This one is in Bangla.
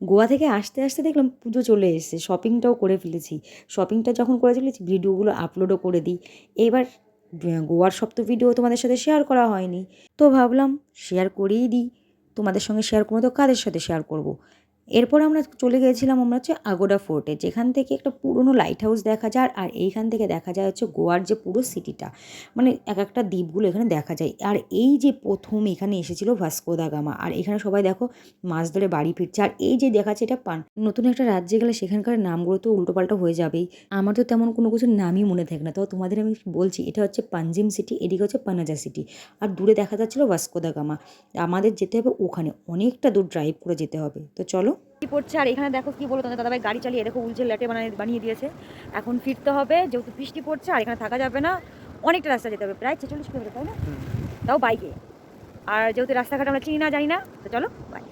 গোয়া থেকে আসতে আসতে দেখলাম পুজো চলে এসেছে। শপিংটাও করে ফেলেছি। শপিংটা যখন করে ফেলেছি, ভিডিওগুলো আপলোডও করে দিই। এবার গোয়ার সব তো ভিডিও তোমাদের সাথে শেয়ার করা হয়নি। তো ভাবলাম শেয়ার করেই দিই। তোমাদের সঙ্গে শেয়ার করব তো কাদের সাথে শেয়ার করব। এরপর আমরা চলে গিয়েছিলাম আমরা হচ্ছে আগোডা ফোর্টে যেখান থেকে একটা পুরনো লাইট হাউস দেখা যায়, আর এইখান থেকে দেখা যায় হচ্ছে গোয়ার যে পুরো সিটিটা মানে এক একটা দ্বীপগুলো এখানে দেখা যায়। আর এই যে প্রথম এখানে এসেছিল ভাস্কো দা গামা আর এখানে সবাই দেখো মাছ ধরে বাড়ি ফিরছে। আর এই যে দেখাচ্ছে এটা পান, নতুন একটা রাজ্যে গেলে সেখানকার নামগুলো তো উল্টোপাল্টা হয়ে যাবেই। আমার তো তেমন কোনো কিছুর নামই মনে থাকে না। তো তোমাদের আমি বলছি, এটা হচ্ছে পাঞ্জিম সিটি এদিকে হচ্ছে পানাজা সিটি আর দূরে দেখা যাচ্ছিল ভাস্কো দা গামা আমাদের যেতে হবে ওখানে, অনেকটা দূর ড্রাইভ করে যেতে হবে। তো চলো পড়ছে আর এখানে দেখো কি বলো তোমাদের দাদাভাই গাড়ি চালিয়ে দেখো উলঝে ল্যাটে বানিয়ে বানিয়ে দিয়েছে। এখন ফিরতে হবে যেহেতু বৃষ্টি পড়ছে আর এখানে থাকা যাবে না অনেকটা রাস্তা যেতে হবে প্রায় ছেচল্লিশ কিলোমিটার তাই না? তাও বাইকে আর যেহেতু রাস্তাঘাট আমরা চিনি না জানি না তো চলো বাই